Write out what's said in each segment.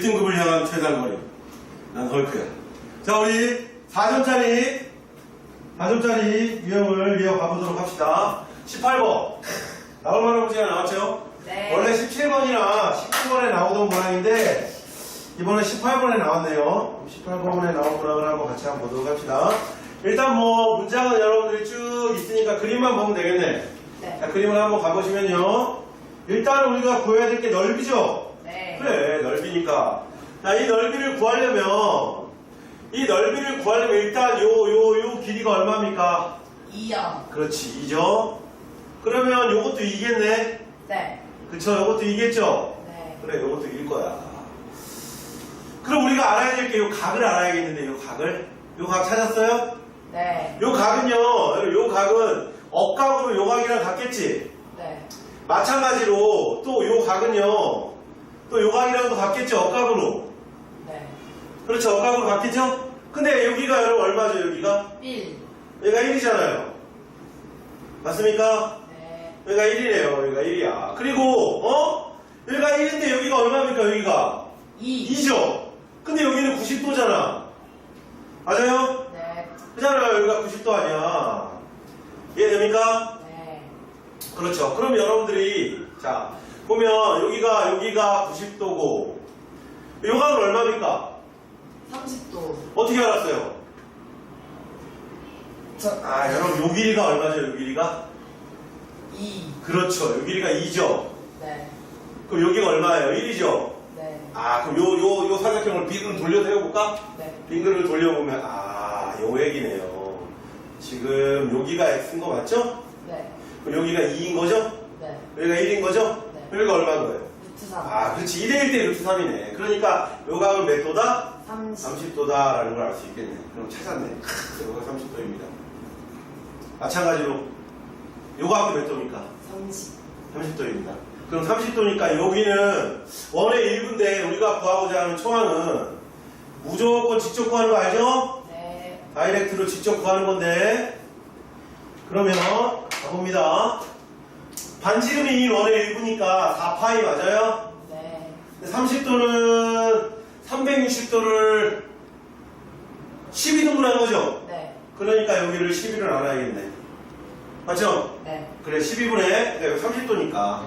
얘들아 안녕 1등급을 향한 최단거리 난 헐크야 자 우리 4점짜리 4점짜리 유형을 이어 가보도록 합시다 18번 나올 만한 문제가 나왔죠? 네. 원래 17번이나 19번에 나오던 문항인데 이번에 18번에 나왔네요 18번에 나온 문항을 한번 같이 한번 보도록 합시다 일단 뭐 문장은 여러분들이 쭉 있으니까 그림만 보면 되겠네 네. 자, 그림을 한번 가보시면요. 일단 우리가 구해야 될 게 넓이죠? 네. 그래, 넓이니까. 자, 이 넓이를 구하려면, 이 넓이를 구하려면 일단 요, 요, 요 길이가 얼마입니까? 2점. 그렇지, 2죠? 그러면 요것도 2겠네? 네. 그쵸, 요것도 2겠죠? 네. 그래, 요것도 2일 거야. 그럼 우리가 알아야 될 게 요 각을 알아야겠는데, 요 각을? 요 각 찾았어요? 네. 요 각은요, 요 각은 억각으로 요 각이랑 같겠지? 네. 마찬가지로 또 요 각은요 또요 각이랑도 같겠죠 억각으로 네. 그렇죠 억각으로 같겠죠 근데 여기가 여러분 얼마죠 여기가 1. 여기가 1이잖아요 맞습니까 네. 여기가 1이래요 여기가 1이야 그리고 어 여기가 1인데 여기가 얼마입니까 여기가 2. 2죠 근데 여기는 90도잖아 맞아요 네. 그잖아요 여기가 90도 아니야 이해됩니까 네. 그렇죠. 그럼 여러분들이 자 보면 여기가 여기가 90도고 요각은 얼마입니까? 30도. 어떻게 알았어요? 자, 아 여러분 요 길이가 얼마죠? 요 길이가? 2. 그렇죠. 요 길이가 2죠. 네. 그럼 여기가 얼마예요? 1이죠. 네. 아 그럼 요 요 요 사각형을 빙을 돌려 세워볼까? 네. 빙글을 돌려보면 아 요 얘기네요. 지금 여기가 x인 거 맞죠? 네. 그럼 여기가 2인 거죠? 네. 여기가 1인 거죠? 네. 여기가 얼마인 거예요? 루트 3. 아, 그렇지. 1대1 대 루트 3이네. 그러니까 요각은 몇 도다? 30. 30 도다라는 걸 알 수 있겠네. 그럼 찾았네. 요각 30도입니다. 마찬가지로 요각도 몇 도입니까? 30. 30도입니다. 그럼 30도니까 여기는 원의 1분데 우리가 구하고자 하는 초항은 무조건 직접 구하는 거 알죠? 네. 다이렉트로 직접 구하는 건데 그러면 가봅니다. 반지름이 원의 1분이니까 4파이 맞아요? 네. 30도는 360도를 12등분 한 거죠? 네. 그러니까 여기를 12를 알아야겠네. 맞죠? 네. 그래, 12분의, 그러니까 30도니까.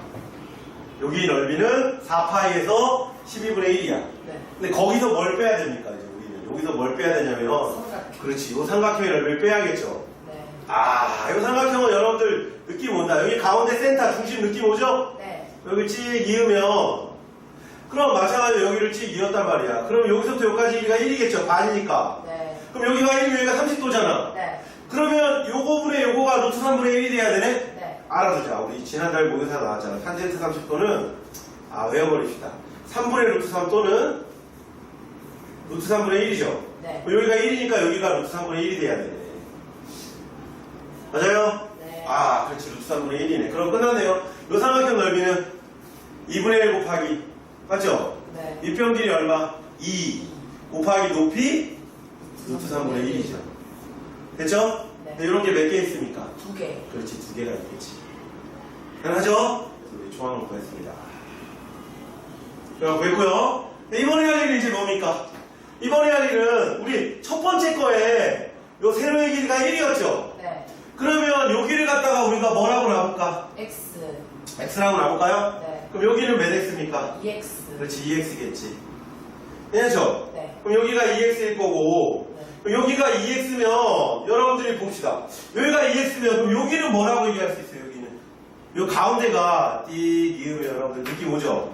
여기 넓이는 4파이에서 12분의 1이야. 네. 근데 거기서 뭘 빼야 됩니까? 이제 우리는. 여기서 뭘 빼야 되냐면, 삼각형. 그렇지. 이 삼각형의 넓이를 빼야겠죠. 네. 아, 이 삼각형은 여러분들 느낌 온다. 여기 가운데 센터 중심 느낌 오죠? 네. 여기 찍 이으면 그럼 마찬가지로 여기를 찍 이었단 말이야. 그럼 여기서부터 여기까지 길이가 1이겠죠. 반이니까. 네. 그럼 여기가 1이면 여기가 30도잖아. 네. 그러면 요거분의 요거가 루트 3분의 1이 돼야 되네? 네. 알아두자. 우리 지난달 모의사 나왔잖아. 탄젠트 30도는 아 외워버립시다. 3분의 루트 3 또는 루트 3분의 1이죠. 네. 여기가 1이니까 여기가 루트 3분의 1이 돼야 되네. 맞아요? 네. 아, 그렇지. 루트 3분의 1이네. 그럼 끝났네요. 요 삼각형 넓이는 2분의 1 곱하기, 맞죠? 네. 밑변 길이 얼마? 2 곱하기 높이 루트 3분의 1이죠. 됐죠? 네. 이런 게 몇 개 있습니까? 두 개. 그렇지, 두 개가 있겠지. 그래서 우리 조항을 구했습니다. 자, 구했고요. 네, 이번에 할 일은 이제 뭡니까? 이번에 할 일은 우리 첫 번째 거에 요 세로의 길이가 1이었죠? 네. 그러면 여기를 갖다가 우리가 뭐라고 나볼까? X. x라고 나볼까요? 네. 그럼 여기는 몇 x입니까? EX. 그렇지, 2x겠지. 되죠? 네. 그럼 여기가 2x일 거고, 네. 그럼 여기가 2x면, 여러분들이 봅시다. 여기가 2x면, 그럼 여기는 뭐라고 얘기할 수 있어요, 여기는? 요 가운데가 띠, 이으면 여러분들 느낌 오죠?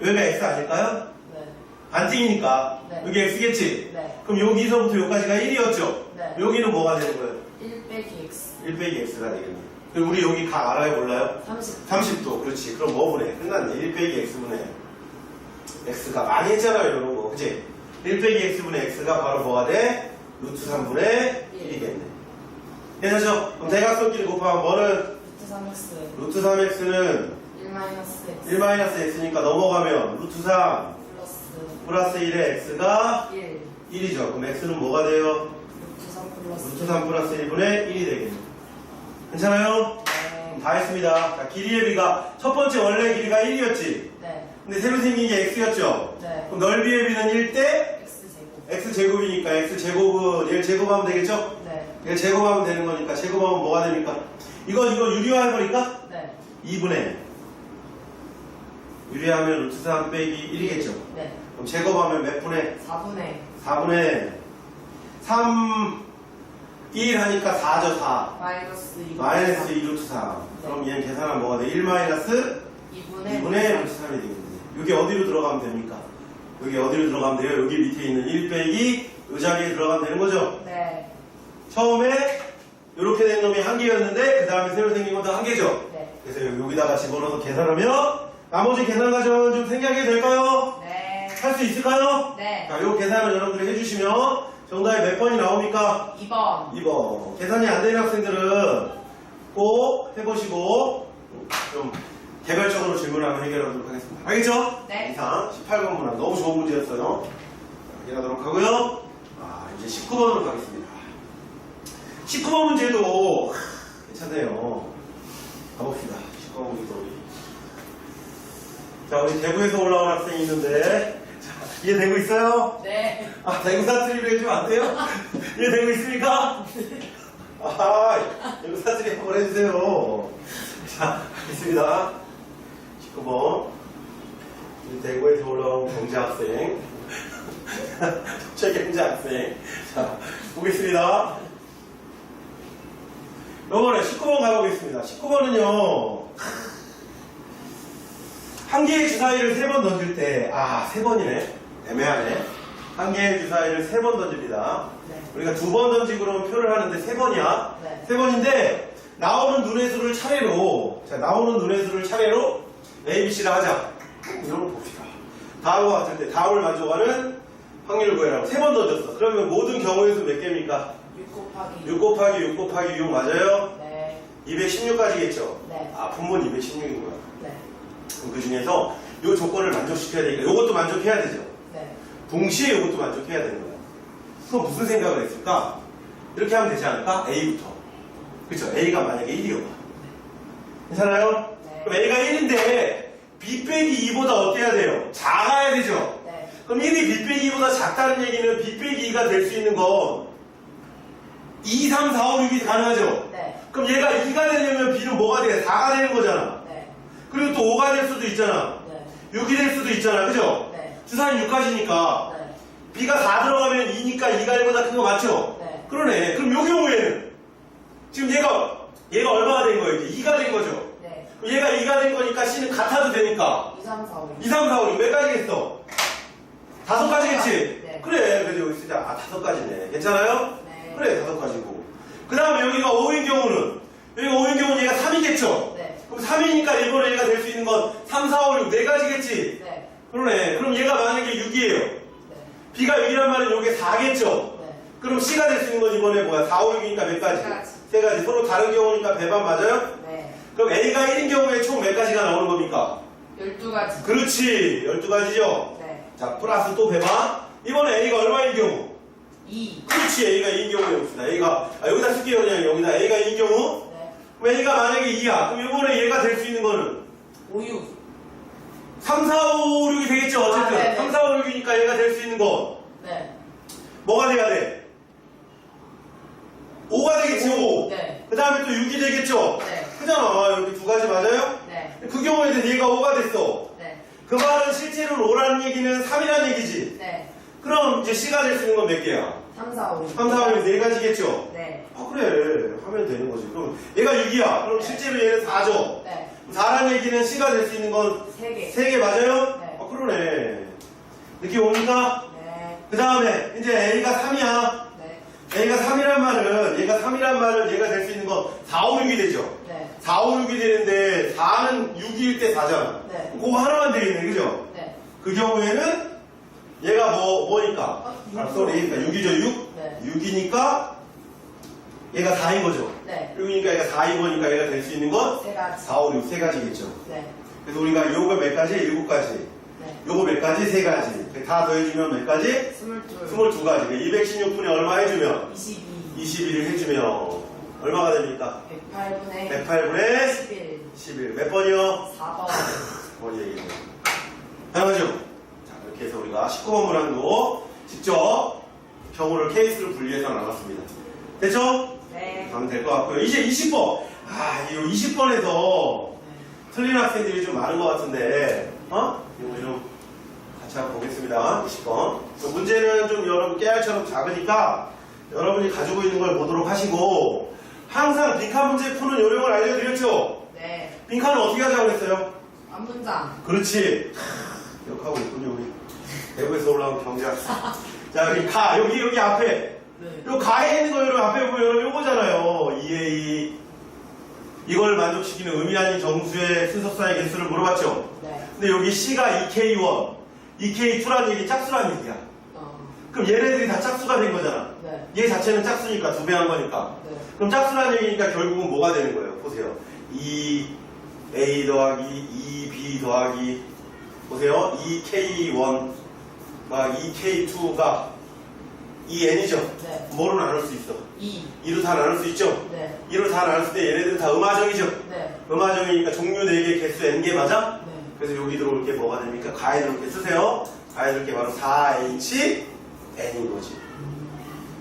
네. 여기가 x 아닐까요? 네. 반띵이니까. 네. 여기 x겠지? 네. 그럼 여기서부터 여기까지가 1이었죠? 네. 여기는 뭐가 되는 거예요? 1 빼기 X. 1 빼기 x가 되겠네. 그럼 우리 여기 각 알아요, 몰라요? 30. 30도 그렇지 그럼 뭐 분해 끝났네 1 빼기 x분의 x가 많이 했잖아요 이런 거 그치 1 빼기 x분의 x가 바로 뭐가 돼? 루트 3분의 1이겠네 괜찮죠? 그럼 대각선끼리 곱하면 뭐는 루트 3X. 루트 3x는 1 마이너스 X. 1 마이너스 x니까 넘어가면 루트 3 플러스 플러스 1의 x가 1. 1이죠 그럼 x는 뭐가 돼요? 루트 3 플러스 루트 3 플러스 1분의 1이 되겠네 괜찮아요? 네. 다 했습니다 자 길이의 비가 첫 번째 원래 길이가 1이었지 네. 근데 새로 생긴 게 x였죠? 네. 그럼 넓이의 b는 1대 X제곱. x제곱이니까 x제곱은 얘를 제곱하면 되겠죠? 네. 얘를 제곱하면 되는 거니까 제곱하면 뭐가 됩니까? 이거 이거 유리화해버릴까? 네. 2분의 유리하면 루트 3 빼기 1이겠죠? 네. 그럼 제곱하면 몇 분의? 4분의 4분의 3 1 하니까 4죠 4 마이너스 2. 마이너스 2 루트 3 그럼 얘는 계산하면 뭐가 돼? 1 마이너스 2분의 2분의 루트 3이 되겠네 여기 어디로 들어가면 됩니까? 여기 어디로 들어가면 돼요? 여기 밑에 있는 1 빼기 이 자리에 들어가면 되는 거죠? 네. 처음에 이렇게 된 놈이 한 개였는데 그 다음에 새로 생긴 것도 한 개죠? 네. 그래서 여기- 여기다가 집어넣어서 계산하면 나머지 계산 과정은 좀 생략이 될까요? 네. 할 수 있을까요? 네. 자, 이 계산을 여러분들이 해주시면 정답이 몇 번이 나옵니까? 2번. 2번. 계산이 안 되는 학생들은 꼭 해보시고 좀 개별적으로 질문하면 해결하도록 하겠습니다. 알겠죠? 네. 이상 18번 문항 너무 좋은 문제였어요. 자, 확인하도록 하고요. 아, 이제 19번으로 가겠습니다. 19번 문제도 괜찮네요. 가봅시다. 19번 문제도. 자, 우리 대구에서 올라온 학생이 있는데 자, 이해되고 있어요? 네. 아, 대구 사투리로 해주면 안 돼요? 이해되고 있습니까? 아, 대구 사투리 한번 해주세요. 자, 있습니다. 19번. 우리 대구에서 올라온 경제 학생. 제 경제 학생. 자, 보겠습니다. 요번에 19번 가보겠습니다. 19번은요, 한 개의 주사위를 세 번 던질 때, 아, 세 번이네. 애매하네. 한 개의 주사위를 세 번 던집니다. 네. 우리가 두 번 던지고 그러면 표를 하는데 세 번이야. 네. 세 번인데, 나오는 눈의 수를 차례로, 자, 나오는 눈의 수를 차례로 A, B, C를 하자. 이런 거 봅시다. 다음과 같을 때, 다음을 만족하는 확률을 구해라고. 세 번 던졌어. 그러면 모든 경우의 수 몇 개입니까? 6 곱하기 6 곱하기 6 곱하기 6 맞아요? 네. 216까지겠죠? 네. 아, 분모는 216인 거야. 네. 그럼 그 중에서 이 조건을 만족시켜야 되니까 이것도 만족해야 되죠. 네. 동시에 이것도 만족해야 되는 거야. 그럼 무슨 생각을 했을까? 이렇게 하면 되지 않을까? A부터. 그쵸? A가 만약에 1이요. 괜찮아요? 네. 그럼 A가 1인데 B 빼기 2보다 어때야 돼요? 작아야 되죠? 네. 그럼 1이 B 빼기 2보다 작다는 얘기는 B 빼기 2가 될 수 있는 건 2, 3, 4, 5, 6이 가능하죠? 네. 그럼 얘가 2가 되려면 B는 뭐가 돼? 4가 되는 거잖아. 네. 그리고 또 5가 될 수도 있잖아. 네. 6이 될 수도 있잖아. 그죠? 네. 주사위 6까지니까 네. B가 4 들어가면 2니까 2가 1보다 큰 거 맞죠? 네. 그러네. 그럼 요 경우에는 지금 얘가 얘가 얼마가 된 거예요? 이제 2가 된 거죠. 네. 그럼 얘가 2가 된 거니까 C는 같아도 되니까 2, 3, 4, 5. 2, 3, 4, 5, 6몇 가지겠어? 다섯 가지겠지? 네. 그래. 그래서 여기 쓰자. 아, 다섯 가지네. 괜찮아요? 네. 그래, 다섯 가지고. 그 다음에 여기가 5인 경우는 여기가 5인 경우는 얘가 3이겠죠? 네. 그럼 3이니까 일본에 얘가 될 수 있는 건 3, 4, 5, 6, 네 가지겠지? 네. 그러네. 그럼 얘가 만약에 6이에요. 네. B가 6이란 말은 요게 4겠죠? 네. 그럼 C가 될 수 있는 건 이번에 뭐야? 4, 5, 6이니까 몇 가지? 세 가지. 서로 다른 경우니까 배반 맞아요? 네. 그럼 A가 1인 경우에 총 몇 가지가 나오는 겁니까? 12가지. 그렇지. 12가지죠? 네. 자, 플러스 또 배반. 이번에 A가 얼마인 경우? 2. 그렇지. A가 2인 경우에 봅시다. A가, 아, 여기다 쓸게요. 그냥 여기다. A가 2인 경우? 네. 그럼 A가 만약에 2야. 그럼 이번에 얘가 될 수 있는 거는 5, 6. 3, 4, 5, 6이 되겠죠? 어쨌든. 아, 네네. 3, 4, 5, 6이니까 얘가 될 수 있는 건 네. 뭐가 돼야 돼? 5가 되겠지, 5. 네. 그 다음에 또 6이 되겠죠? 네. 크잖아. 여기 두 가지 맞아요? 네. 그 경우에는 얘가 5가 됐어. 네. 그 말은 실제로 5라는 얘기는 3이라는 얘기지. 네. 그럼 이제 C가 될 수 있는 건 몇 개야? 3, 4, 5. 3, 4, 5, 6, 네 가지겠죠? 네. 아, 그래. 하면 되는 거지. 그럼 얘가 6이야. 그럼 네. 실제로 얘는 4죠? 네. 4라는 얘기는 C가 될 수 있는 건 3개. 3개 맞아요? 네. 아, 그러네. 느낌 옵니까? 네. 그 다음에 이제 A가 3이야. 네. A가 3이란 말은 얘가 3이란 말은 얘가 될 수 있는 건 4, 5, 6이 되죠. 네. 4, 5, 6이 되는데 4는 6일 때 4잖아. 네. 그거 하나만 되겠네, 그죠? 네. 그 경우에는 얘가 뭐, 뭐니까? 아, 아, 육. 쏘리, 그러니까 6이죠, 6? 네. 6이니까 얘가 4인 거죠. 네. 6이니까 얘가 4인 거니까 얘가 될 수 있는 건 3가지. 4, 5, 6, 세 가지겠죠. 네. 그래서 우리가 요거 몇 가지? 7가지. 네. 요거 몇 가지? 세 가지. 다 더해주면 몇 가지? 22. 22가지. 216분에 얼마 해주면? 22. 21을 해주면 얼마가 됩니까? 108분의 108분의 11. 11. 몇 번이요? 4번. 번 얘기네. 당연하죠? 자, 이렇게 해서 우리가 19번 문항도 직접 경우를 케이스로 분리해서 나눴습니다. 됐죠? 네. 가면 될 것 같고요. 이제 20번. 아, 이 20번에서 틀린 학생들이 좀 많은 것 같은데, 어? 이거 좀 같이 한번 보겠습니다. 20번. 문제는 좀 여러분 깨알처럼 작으니까 여러분이 가지고 있는 걸 보도록 하시고, 항상 빈칸 문제 푸는 요령을 알려드렸죠? 네. 빈칸을 어떻게 하자고 그랬어요? 앞문장. 그렇지. 기억하고 있군요, 우리. 대구에서 올라온 경제학생. 자, 여기 가, 여기, 여기 앞에. 네. 요 가에 있는 거 여러분 앞에 보면 여러분 요거잖아요. 2A. 이걸 만족시키는 의미 아닌 정수의 순서사의 개수를 물어봤죠. 네. 근데 여기 C가 2K1, 2K2라는 얘기 짝수라는 얘기야. 어. 그럼 얘네들이 다 짝수가 된 거잖아. 네. 얘 자체는 짝수니까 두 배 한 거니까. 네. 그럼 짝수라는 얘기니까 결국은 뭐가 되는 거예요? 보세요. 2A 더하기 2B 더하기 보세요. 2K1과 2K2가 2N이죠. 네. 뭐로 나눌 수 있어? 2. 2로 다 나눌 수 있죠? 네. 2로 다 나눌 때 얘네들은 다 음화정이죠? 네. 음화정이니까 종류 4개 개수 N개 맞아? 네. 그래서 여기 들어올 게 뭐가 됩니까? 가에 들어올 게 쓰세요. 가에 들어올 게 바로 4H N인 거지.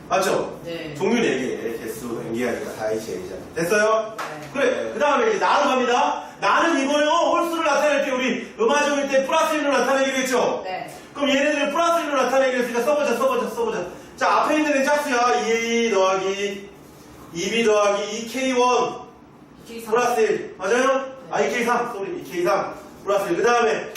맞죠? 네. 종류 4개 개수 N개 하니까 4H N이잖아. 됐어요? 네. 그래. 그 다음에 이제 나는 갑니다. 나는 이거요. 홀수를 나타낼 때 우리 음화정일 때 플러스 1로 나타내기로 했죠? 네. 그럼 얘네들을 플러스 1로 나타내기로 했으니까 써보자, 써보자, 써보자. 자, 앞에 있는 애 짝수야. 2A 더하기 2B 더하기 2K1 2K3. 플러스 1. 맞아요? 아, 2K3. 쏘리, 2K3 플러스 1. 그 다음에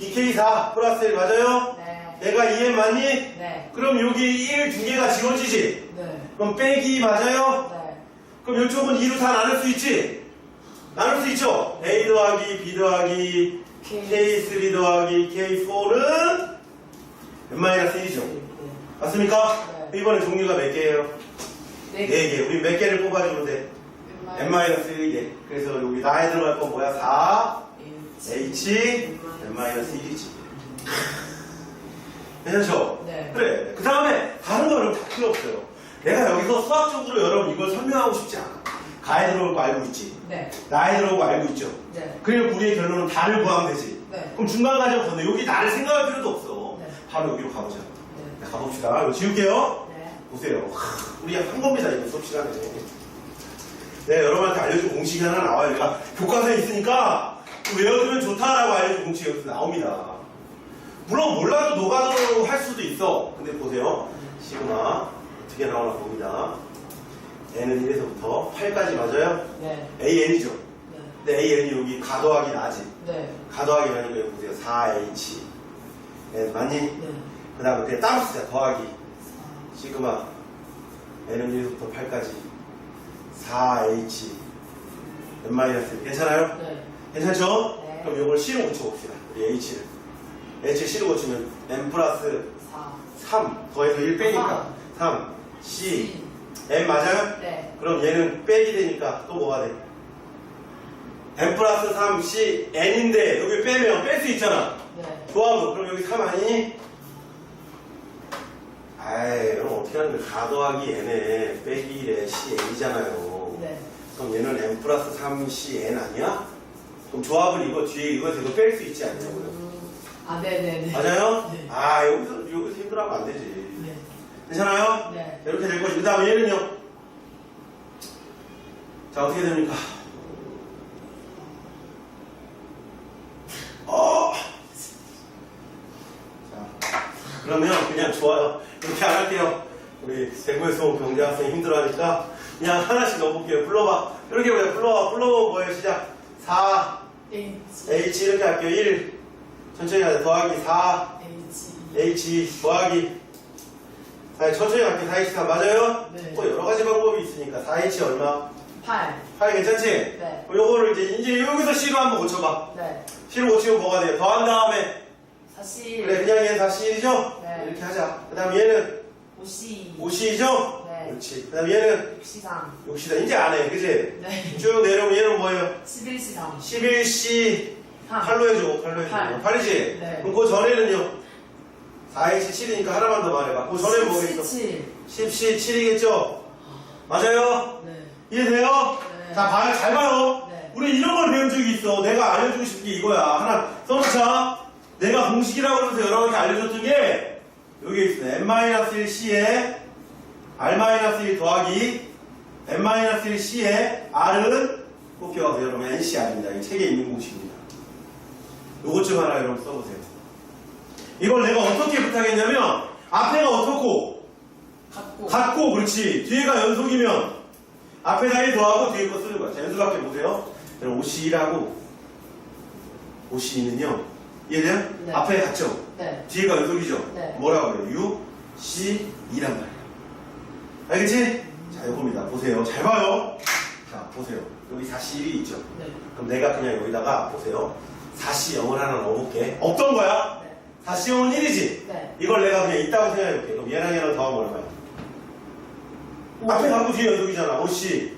2K4 플러스 1. 맞아요? 네. 내가 2M 맞니? 네. 그럼 여기 1 두 개가 지워지지? 네. 그럼 빼기 맞아요? 네. 그럼 이쪽은 2로 다 나눌 수 있지? 나눌 수 있죠? A 더하기 B 더하기 K3 더하기 K4는 n-1이죠. 네. 맞습니까? 네. 이번에 종류가 몇 개예요? 네. 4개. 우리 몇 개를 뽑아주면 돼? n-1개. 그래서 여기 나에 들어갈 건 뭐야? 4 H n-1이지. 괜찮죠? 네. 그래. 그 다음에 다른 거는 다 필요 없어요. 내가 여기서 수학적으로 여러분 이걸 설명하고 싶지 않아. 가에 들어올 거 알고 있지? 네. 나에 들어올 거 알고 있죠? 네. 그리고 우리의 결론은 다를 구하면 되지. 네. 그럼 중간 과정 건너 여기 나를 생각할 필요도 없어. 네. 바로 여기로 가보자. 네. 자, 가봅시다. 이거 지울게요. 네. 보세요. 하, 우리 한 겁니다. 이거 수업 시간에. 네, 여러분한테 알려준 공식이 하나 나와요. 그러니까 교과서에 있으니까 외워두면 좋다라고 알려준 공식이 여기서 나옵니다. 물론 몰라도 노가다로 할 수도 있어. 근데 보세요. 시그마 어떻게 나오나 봅니다. n은 1에서부터 8까지 맞아요? 네. an이죠. 네. 근데 an이 여기 가더하기 나지. 네. 가더하기 나니까 여기 보세요. 4h. n 맞니? 네. 그 다음에 그냥 따로 쓰자. 더하기. 시그마 n은 1에서부터 8까지 4h n-1 괜찮아요? 네. 괜찮죠? 네. 그럼 이걸 C로 고쳐봅시다. 우리 H를 H를 C로 고치면 n 플러스 4. 3 더해서 1 빼니까 3 C n 맞아요? 네. 그럼 얘는 빼기 되니까 또 뭐가 돼? n 플러스 3 C n인데 여기 빼면 뺄 수 있잖아 네. 조합은 그럼 여기 3 아니니? 아이 그럼 어떻게 하는 거야? 가 더하기 n에 빼기 1에 C n이잖아요 네. 그럼 얘는 n 플러스 3c n 아니야? 그럼 조합을 이거 뒤에 이거 이거 뺄 수 있지 않냐고요 음. 아, 네네네. 맞아요? 네. 아 여기서 여기서 힘들어하면 안 되지 네. 괜찮아요? 네. 이렇게 될 것이고 그 다음에 얘는요 자 어떻게 됩니까? 어! 자 그러면 그냥 좋아요 이렇게 안 할게요 우리 대구에서 온 경제학생 힘들어하니까 그냥 하나씩 넣어볼게요 불러봐 이렇게 그냥 불러봐 불러보면 뭐예요 시작 4 H. 이렇게 할게요 1 천천히 하자 더하기 4 H. 더하기 4 천천히 할게요 4H가 맞아요? 네. 또 여러 가지 방법이 있으니까 4H 얼마? 8. 8 괜찮지? 네. 요거를 이제 이제 여기서 C로 한번 고쳐봐 네. C로 고치면 뭐가 돼요? 더한 다음에 41. 그래 그냥 얘는 다 C이죠? 네. 이렇게 하자 그 다음 얘는 52. 5C이죠? 네. 그렇지 그 다음 얘는 63. 6C다 이제 안 해 그치? 네. 쭉 내려오면 얘는 뭐예요? 11시간. 11C 3. 8로 해줘 8로 해줘 팔. 8이지? 네. 그럼 그 전에는요 4H 7이니까 하나만 더 말해봐 그 전에 뭐가 있어? 17. 10C 7이겠죠? 맞아요? 네. 이해돼요? 네. 자, 봐요. 잘 봐요. 네. 우리 이런 걸 배운 적이 있어. 내가 알려주고 싶은 게 이거야. 하나 써놓자. 내가 공식이라고 해서 여러분께 알려줬던 게 여기 있습니다. n-1c에 r-1 더하기 n-1c에 r은 꼭 기억하세요. 여러분 ncr입니다. 이 책에 있는 공식입니다. 요것 좀 하나 여러분 써보세요. 이걸 내가 어떻게 부탁했냐면 앞에가 어떻고 같고. 같고 그렇지 뒤에가 연속이면 앞에다 1 더하고 뒤에 거 쓰는 거야. 자, 연속할게 보세요. 그럼 OC라고 OC는요 얘는 네. 앞에 같죠? 네. 뒤에가 연속이죠? 네. 뭐라고 그래요? U, C, E란 말이에요. 알겠지? 자, 이겁니다. 보세요. 잘 봐요. 자, 보세요. 여기 4C1이 있죠? 네. 그럼 내가 그냥 여기다가 보세요. 4C 0을 하나 넣어볼게. 없던 거야? 네. 4C 0은 1이지? 네. 이걸 내가 그냥 있다고 생각해볼게. 그럼 얘랑 얘랑 더하면 얼마야? 앞에 가고 뒤에 연속이잖아. 5C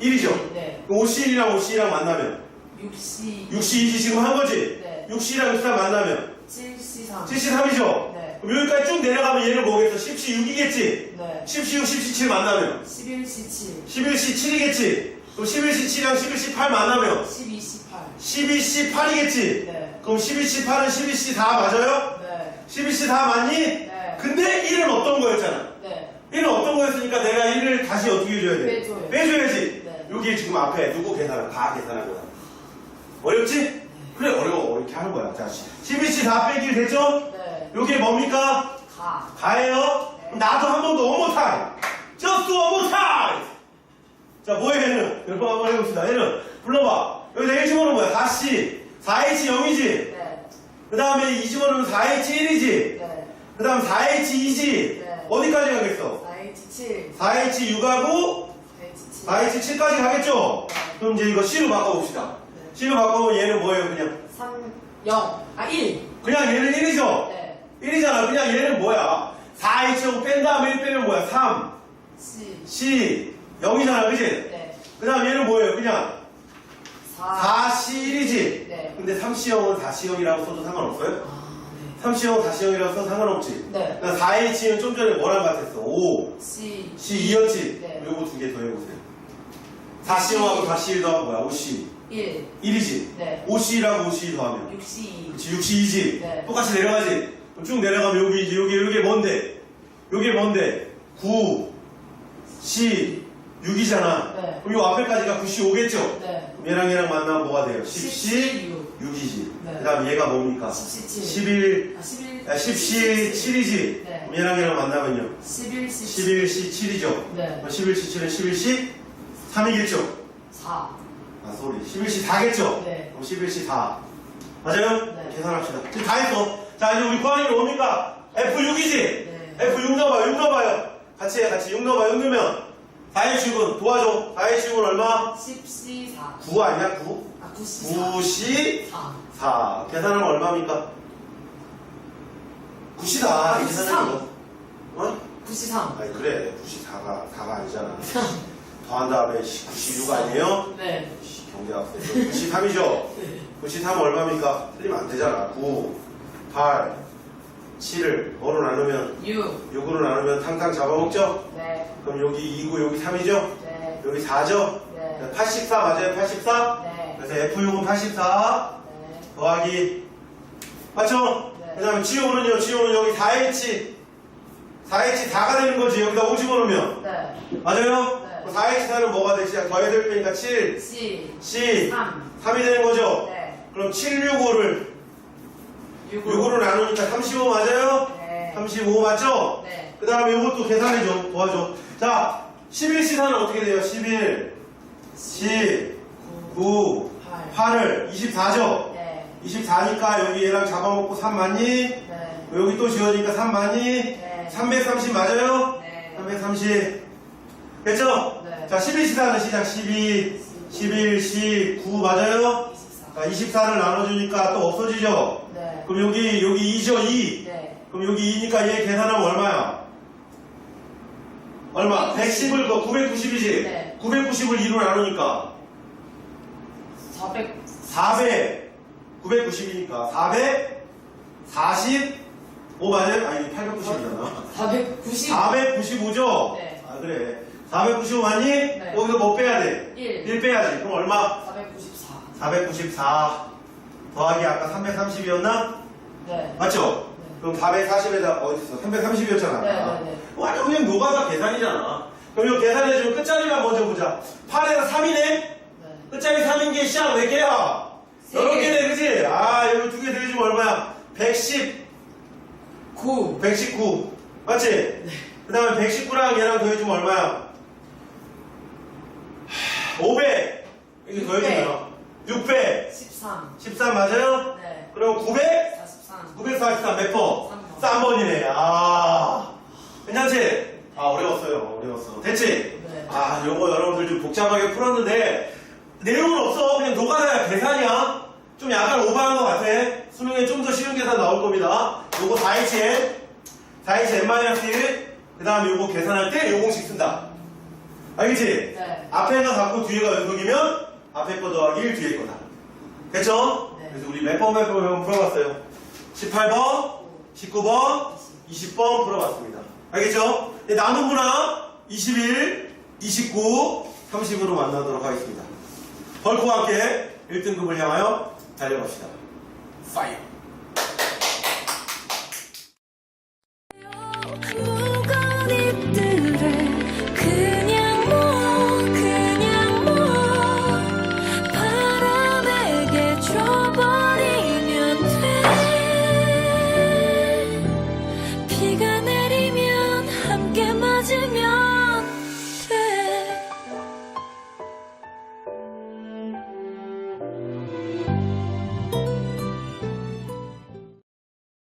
1이죠? 네. 그럼 5C1이랑 5C2랑 만나면 6C. 6C2지 지금 한 거지? 네. 6C랑 6C 만나면 7C3. 73이죠? 네. 그럼 여기까지 쭉 내려가면 얘를 뭐겠어? 10C 6이겠지? 네. 10C 6, 10C 7 만나면 11C7. 11C 7이겠지? 그럼 11C 7이랑 11C 8 만나면 12C8. 12C 8이겠지? 네. 그럼 12C 8은 12C 4 맞아요? 네. 12C 4 맞니? 네. 근데 1은 어떤 거였잖아? 네. 1은 어떤 거였으니까 내가 1을 다시 어떻게 해줘야 돼? 빼줘요. 빼줘야지. 네. 여기 지금 앞에 누구 계산을 다 계산한 거야. 어렵지? 그래 어려워 이렇게 하는 거야. 자, 12C 4 빼기 1 됐죠? 네. 여기에 뭡니까? 가. 가예요? 그럼 나도 한 번 더 one more time. Just one more time. 자, 뭐해 얘는? 여러분 한번 해봅시다. 얘는 불러봐. 여기다 1 집어넣으면 뭐야? 4C. 4H 0이지. 네. 그 다음에 2 집어넣으면 4H 1이지. 네. 그 다음 4H 2지. 네. 어디까지 가겠어? 4H7. 4H 6하고 4H7. 4H 7까지 가겠죠? 그럼 이제 이거 C로 바꿔봅시다. 네. C로 바꿔보면 얘는 뭐예요? 그냥. 3, 0. 아, 1. 그냥 얘는 1이죠? 네. 1이잖아. 그냥 얘는 뭐야? 4H하고 뺀 다음에 1 빼면 뭐야? 3. C. C 0이잖아. 그지? 네. 그 다음 얘는 뭐예요? 그냥 4. 4C1이지? 네. 근데 3C0은 4C0이라고 써도 상관없어요? 아, 3C0은 4C0이라고 써도 상관없지? 네. 그러니까 4H는 좀 전에 뭐랑 같았어? 5, 네. C. C2였지? 네. 요거 두 개 더 해보세요. 4C0하고 4C1 더하면 뭐야? 5C. 1. 1이지? 네. 5C라고 5C 더하면. 6C. 그치, 6C2지? 네. 똑같이 내려가지? 그럼 쭉 내려가면 여기, 이제 여기, 여기 뭔데? 여기 뭔데? 9, C, 6이잖아. 네. 그럼 요 앞에까지가 9C 5겠죠? 네. 그럼 얘랑 얘랑 만나면 뭐가 돼요? 10C, 10C 6. 6이지. 네. 그 다음 얘가 뭡니까? 10C7. 11, 아, 11. 아, 10C 7이지. 네. 그럼 얘랑 얘랑 만나면요. 11C. 11C 7이죠. 네. 11C 7은 11C 3이겠죠. 4. 아, 소리. 11C 4겠죠. 네. 그럼 11C 4. 맞아요? 네. 계산합시다. 지금 다 했어. 자, 이제 우리 게 뭡니까? F6이지? 네. F6 넣어봐요. 6 넣어봐요. 같이 해, 같이. 6 넣어봐요. 6 넣으면 4의 축은 도와줘. 4의 축은 얼마? 10C 4. 9 아니야? 9? 아, 9C 4. 9C 4. 4. 계산하면 얼마입니까? 9시다. 아, 계산하는 거. 어? 9C 3. 아니, 그래. 94가, 4가 아니잖아. 더한 다음에 96 아니에요? 네. 씨, 경제학생. 93이죠? 93은 얼마입니까? 틀리면 안 되잖아. 9, 8, 7을 뭐로 나누면 6. 6으로 나누면 탕탕 잡아먹죠? 네. 그럼 여기 2고 여기 3이죠? 네. 여기 4죠? 네. 84 맞아요? 84? 네. 그래서 F6은 84 네. 더하기 맞죠? 네. 그 다음에 GO는요 GO는 여기 4H 4H 4가 되는 거지 여기다 5 집어넣으면 네. 맞아요? 네. 4H 4는 뭐가 되지? 더해야 될 거니까 7 C. C 3. 3이 되는 거죠? 네. 그럼 765를 6. 6으로 나누니까 35 맞아요? 네. 35 맞죠? 네. 그 다음에 이것도 계산해줘 도와줘 자 11 시사는 어떻게 돼요? 11 10 9 8. 8을 24죠? 네. 24니까 여기 얘랑 잡아먹고 3 맞니? 네. 여기 또 지워지니까 3 맞니? 네. 330 맞아요? 네. 330 됐죠? 네. 자 11시사는 시작 12 11 10 9 맞아요? 24. 자 24를 나눠주니까 또 없어지죠? 네. 그럼 여기 여기 2죠 2 네. 그럼 여기 2니까 얘 계산하면 얼마야? 얼마? 110을 그 990이지? 네. 990을 2로 나누니까 400. 400 990이니까 400 45 맞아요? 아니 890이잖아 490. 495죠? 네. 아 그래 495 맞니? 네. 여기서 뭐 빼야 돼? 1. 1 빼야지 그럼 얼마? 494. 494 더하기 아까 330이었나? 네. 맞죠? 네. 그럼 440에다 어디 있어? 330이었잖아. 네, 네, 네. 완전 그냥 노가다 계산이잖아. 그럼 이거 계산해주면 끝자리만 먼저 보자. 8에다 3이네? 네. 끝자리 3인 게 시작 몇 개야? 세 여러 개. 개네, 그치? 아, 여기 두 개 더해주면 얼마야? 110, 9. 119. 맞지? 네. 그 다음에 119랑 얘랑 더해주면 얼마야? 500. 이렇게 더해주면 600. 13. 13 맞아요? 네. 그럼 900? 43. 943 몇 번? 삼 번. 3번이네. 아. 괜찮지? 아, 어려웠어요. 어려웠어. 됐지? 네. 아, 요거 여러분들 좀 복잡하게 풀었는데, 내용은 없어. 그냥 노가다야. 계산이야. 좀 약간 오버한 것 같아. 수능에 좀 더 쉬운 계산 나올 겁니다. 요거 4Hn, 4H n-1, 그 다음에 요거 계산할 때 요 공식 쓴다. 알겠지? 네. 앞에가 같고 뒤에가 연속이면 앞에 거 더하기 1 뒤에 거다. 됐죠? 네. 그래서 우리 몇 번 몇번 한번 풀어봤어요. 18번, 19번, 20번 풀어봤습니다. 알겠죠? 네, 나눈 문항 21, 29, 30으로 만나도록 하겠습니다. 벌크와 함께 1등급을 향하여 달려갑시다. 파이어!